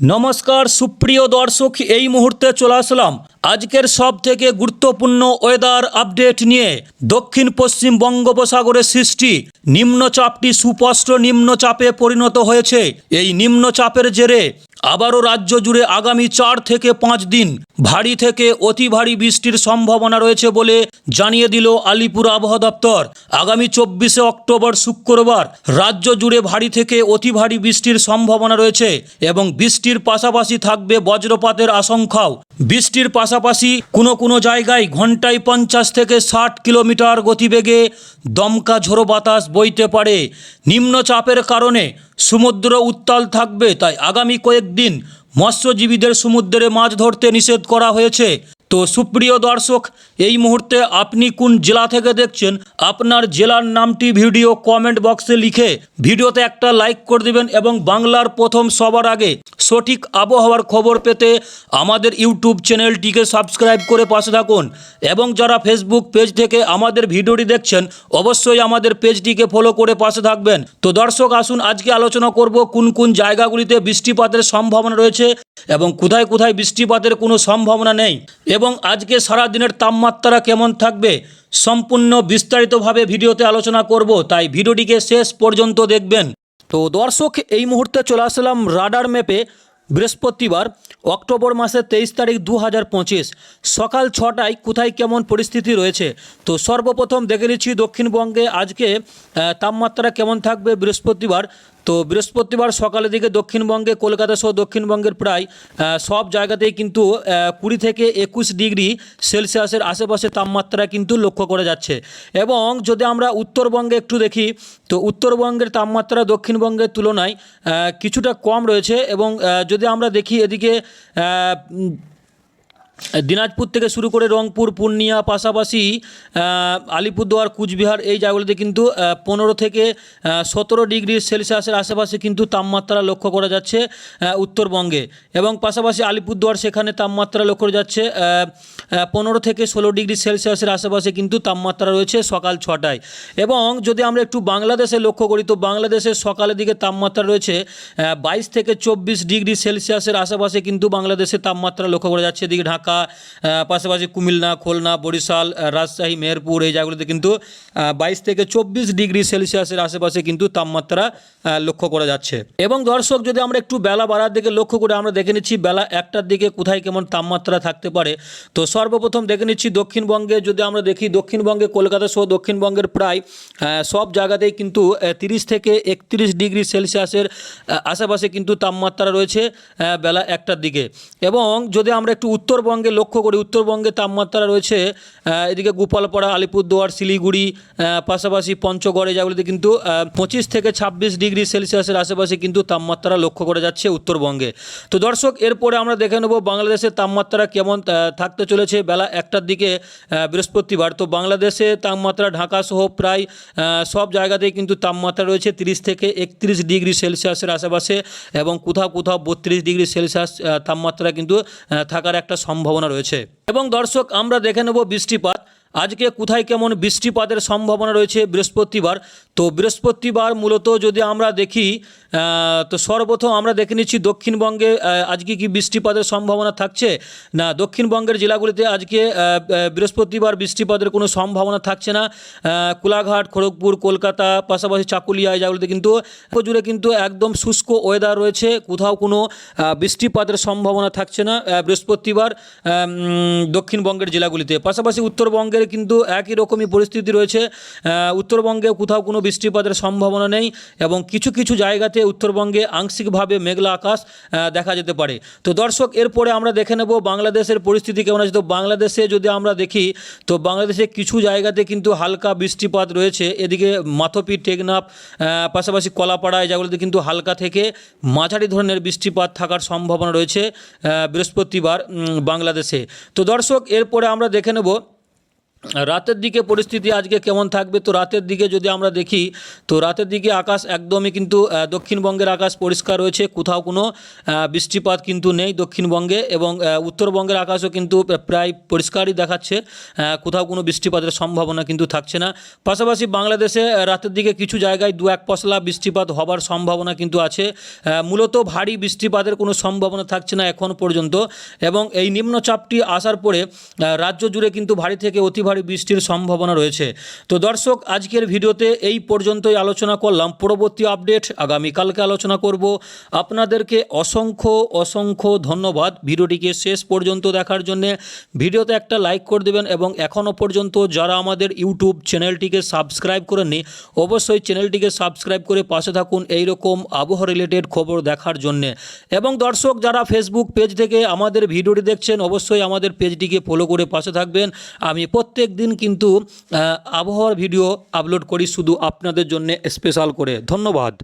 নমস্কার, সুপ্রিয় দর্শক, এই মুহূর্তে চলে আসলাম আজকের সব থেকে গুরুত্বপূর্ণ ওয়েদার আপডেট নিয়ে দক্ষিণ পশ্চিম বঙ্গোপসাগরের সৃষ্টি নিম্নচাপটি সুস্পষ্ট নিম্নচাপে পরিণত হয়েছে। এই নিম্নচাপের জেরে আবারও রাজ্য জুড়ে আগামী চার থেকে পাঁচ দিন ভারী থেকে অতি ভারী বৃষ্টির সম্ভাবনা রয়েছে বলে জানিয়ে দিল আলিপুর আবহাওয়া দপ্তর। আগামী চব্বিশে অক্টোবর শুক্রবার রাজ্য জুড়ে ভারী থেকে অতি ভারী বৃষ্টির সম্ভাবনা রয়েছে এবং বৃষ্টির পাশাপাশি থাকবে বজ্রপাতের আশঙ্কাও। বৃষ্টির পাশাপাশি কোনো কোনো জায়গায় ঘন্টায় পঞ্চাশ থেকে ষাট কিলোমিটার গতিবেগে দমকা ঝোড়ো বাতাস বইতে পারে। নিম্নচাপের কারণে সমুদ্র উত্তাল থাকবে, তাই আগামী কয়েকদিন মৎস্যজীবীদের সমুদ্রে মাছ ধরতে নিষেধ করা হয়েছে। তো সুপ্রিয় দর্শক, এই মুহূর্তে আপনি কোন জেলা থেকে দেখছেন, আপনার জেলার নামটি ভিডিও কমেন্ট বক্সে লিখে ভিডিওতে একটা লাইক করে দিবেন এবং বাংলার প্রথম সবার আগে সঠিক আবহাওয়ার খবর পেতে আমাদের ইউটিউব চ্যানেলটিকে সাবস্ক্রাইব করে পাশে থাকুন এবং যারা ফেসবুক পেজ থেকে আমাদের ভিডিওটি দেখছেন, অবশ্যই আমাদের পেজটিকে ফলো করে পাশে থাকবেন। তো দর্শক, আসুন আজকে আলোচনা করব কোন কোন জায়গাগুলিতে বৃষ্টিপাতের সম্ভাবনা রয়েছে এবং কোথায় কোথায় বৃষ্টিপাতের কোনো সম্ভাবনা নেই। এবং আজকে সারা দিনের তাপমাত্রা কেমন থাকবে সম্পূর্ণ বিস্তারিতভাবে ভিডিওতে আলোচনা করব, তাই ভিডিওটিকে শেষ পর্যন্ত দেখবেন। তো দর্শক, এই মুহূর্তে চলে আসলাম রাডার ম্যাপে বৃহস্পতিবার, অক্টোবর মাসের তেইশ তারিখ দু হাজার পঁচিশ। সকাল ছটায় কোথায় কেমন পরিস্থিতি রয়েছে? তো সর্বপ্রথম দেখে নিচ্ছি দক্ষিণবঙ্গে আজকে তাপমাত্রা কেমন থাকবে বৃহস্পতিবার। তো বৃহস্পতিবার সকালের দিকে দক্ষিণবঙ্গে, কলকাতা সহ দক্ষিণবঙ্গের প্রায় সব জায়গাতেই কিন্তু কুড়ি থেকে একুশ ডিগ্রি সেলসিয়াসের আশেপাশে তাপমাত্রা কিন্তু লক্ষ্য করা যাচ্ছে। এবং যদি আমরা উত্তরবঙ্গে একটু দেখি, তো উত্তরবঙ্গের তাপমাত্রা দক্ষিণবঙ্গের তুলনায় কিছুটা কম রয়েছে এবং যদি আমরা দেখি এদিকে দিনাজপুর থেকে শুরু করে রংপুর, পূর্ণিয়া, পাশাপাশি আলিপুরদুয়ার, কুচবিহার, এই জায়গাগুলিতে কিন্তু পনেরো থেকে সতেরো ডিগ্রি সেলসিয়াসের আশেপাশে কিন্তু তাপমাত্রা লক্ষ্য করা যাচ্ছে উত্তরবঙ্গে। এবং পাশাপাশি আলিপুরদুয়ার, সেখানে তাপমাত্রা লক্ষ্য করা যাচ্ছে পনেরো থেকে ষোলো ডিগ্রি সেলসিয়াসের আশেপাশে কিন্তু তাপমাত্রা রয়েছে সকাল ছটায়। এবং যদি আমরা একটু বাংলাদেশে লক্ষ্য করি, তো বাংলাদেশের সকালের দিকে তাপমাত্রা রয়েছে বাইশ থেকে চব্বিশ ডিগ্রি সেলসিয়াসের আশেপাশে কিন্তু বাংলাদেশের তাপমাত্রা লক্ষ্য করা যাচ্ছে। এদিকে ঢাকা আহ, পাশাপাশি কুমিল্লা খুলনা বরিশাল রাজশাহী মেহেরপুর এই জায়গাগুলিতে কিন্তু বাইশ থেকে চব্বিশ ডিগ্রি সেলসিয়াসের আশেপাশে কিন্তু তাপমাত্রা লক্ষ্য করা যাচ্ছে। এবং দর্শক যদি আমরা একটু বেলা বাড়ার দিকে লক্ষ্য করে আমরা দেখে নিচ্ছি বেলা একটার দিকে কোথায় কেমন তাপমাত্রা থাকতে পারে তো সর্বপ্রথম দেখে নিচ্ছি দক্ষিণবঙ্গে যদি আমরা দেখি দক্ষিণবঙ্গে কলকাতা সহ দক্ষিণবঙ্গের প্রায় সব জায়গাতেই কিন্তু তিরিশ থেকে একত্রিশ ডিগ্রি সেলসিয়াসের আশেপাশে কিন্তু তাপমাত্রা রয়েছে বেলা একটার দিকে। এবং যদি আমরা একটু উত্তরবঙ্গে লক্ষ্য করি, উত্তরবঙ্গে তাপমাত্রা রয়েছে এদিকে গোপালপাড়া, আলিপুরদুয়ার, শিলিগুড়ি পাশাপাশি পঞ্চগড় এই জায়গাগুলিতে কিন্তু পঁচিশ থেকে ছাব্বিশ ডিগ্রি সেলসিয়াসের আশেপাশে কিন্তু তাপমাত্রা লক্ষ্য করা যাচ্ছে উত্তরবঙ্গে। তো দর্শক, এরপরে আমরা দেখে নেব বাংলাদেশের তাপমাত্রা কেমন থাকতে চলেছে বেলা একটার দিকে বৃহস্পতিবার। তো বাংলাদেশে তাপমাত্রা ঢাকা সহ প্রায় সব জায়গাতেই কিন্তু তাপমাত্রা রয়েছে তিরিশ থেকে একত্রিশ ডিগ্রি সেলসিয়াসের আশেপাশে এবং কোথাও কোথাও বত্রিশ ডিগ্রি সেলসিয়াস তাপমাত্রা কিন্তু থাকার একটা সম্ভাবনা রয়েছে। এবং দর্শক, আমরা দেখে নেব বৃষ্টিপাত। আজকে কোথায় কেমন বৃষ্টিপাতের সম্ভাবনা রয়েছে বৃহস্পতিবার? তো বৃহস্পতিবার মূলত যদি আমরা দেখি তো সর্বপ্রথম আমরা দেখে নিচ্ছি দক্ষিণবঙ্গে আজকে কি বৃষ্টিপাতের সম্ভাবনা থাকছে? না, দক্ষিণবঙ্গের জেলাগুলিতে আজকে বৃহস্পতিবার বৃষ্টিপাতের কোনো সম্ভাবনা থাকছে না। কোলাঘাট, খড়গপুর, কলকাতা, পাশাপাশি চাকুলিয়া জায়গাগুলিতে কিন্তু জুড়ে কিন্তু একদম শুষ্ক ওয়েদার রয়েছে। কোথাও কোনো বৃষ্টিপাতের সম্ভাবনা থাকছে না বৃহস্পতিবার দক্ষিণবঙ্গের জেলাগুলিতে। পাশাপাশি উত্তরবঙ্গের কিন্তু একই রকমই পরিস্থিতি রয়েছে। উত্তরবঙ্গে কোথাও কোনো বৃষ্টিপাতের সম্ভাবনা নেই এবং কিছু কিছু জায়গাতে উত্তরবঙ্গে আংশিকভাবে মেঘলা আকাশ দেখা যেতে পারে। তো দর্শক, এরপরে আমরা দেখে নেব বাংলাদেশের পরিস্থিতি কেমন আছে। তো বাংলাদেশে যদি আমরা দেখি, তো বাংলাদেশে কিছু জায়গাতে কিন্তু হালকা বৃষ্টিপাত রয়েছে। এদিকে মাথপি, টেকনাফ পাশাপাশি কলাপাড়া, এই জায়গাগুলোতে কিন্তু হালকা থেকে মাঝারি ধরনের বৃষ্টিপাত থাকার সম্ভাবনা রয়েছে বৃহস্পতিবার বাংলাদেশে। তো দর্শক, এরপরে আমরা দেখে নেব রাতের দিকে পরিস্থিতি আজকে কেমন থাকবে? তো রাতের দিকে যদি আমরা দেখি, তো রাতের দিকে আকাশ একদমই কিন্তু দক্ষিণবঙ্গের আকাশ পরিষ্কার রয়েছে, কোথাও কোনো বৃষ্টিপাত কিন্তু নেই দক্ষিণবঙ্গে এবং উত্তরবঙ্গের আকাশও কিন্তু প্রায় পরিষ্কারই দেখাচ্ছে কোথাও কোনো বৃষ্টিপাতের সম্ভাবনা কিন্তু থাকছে না। পাশাপাশি বাংলাদেশে রাতের দিকে কিছু জায়গায় দু এক পশলা বৃষ্টিপাত হবার সম্ভাবনা কিন্তু আছে মূলত ভারী বৃষ্টিপাতের কোনো সম্ভাবনা থাকছে না এখন পর্যন্ত এবং এই নিম্নচাপটি আসার পরে রাজ্য জুড়ে কিন্তু ভারী থেকে অতি ভারী বৃষ্টির সম্ভাবনা রয়েছে। তো দর্শক, আজকের ভিডিওতে এই পর্যন্তই আলোচনা করলাম। পরবর্তী আপডেট আগামীকালকে আলোচনা করব। আপনাদেরকে অসংখ্য অসংখ্য ধন্যবাদ ভিডিওটিকে শেষ পর্যন্ত দেখার জন্য। ভিডিওতে একটা লাইক করে দেবেন এবং এখনও পর্যন্ত যারা আমাদের ইউটিউব চ্যানেলটিকে সাবস্ক্রাইব করেননি, অবশ্যই চ্যানেলটিকে সাবস্ক্রাইব করে পাশে থাকুন এই রকম আবহাওয়া রিলেটেড খবর দেখার জন্য। এবং দর্শক, যারা ফেসবুক পেজ থেকে আমাদের ভিডিওটি দেখছেন, অবশ্যই আমাদের পেজটিকে ফলো করে পাশে থাকবেন। আমি প্রত্যেক দিন কিন্তু আবহাওয়ার ভিডিও আপলোড করি শুধু আপনাদের জন্য স্পেশাল করে। ধন্যবাদ।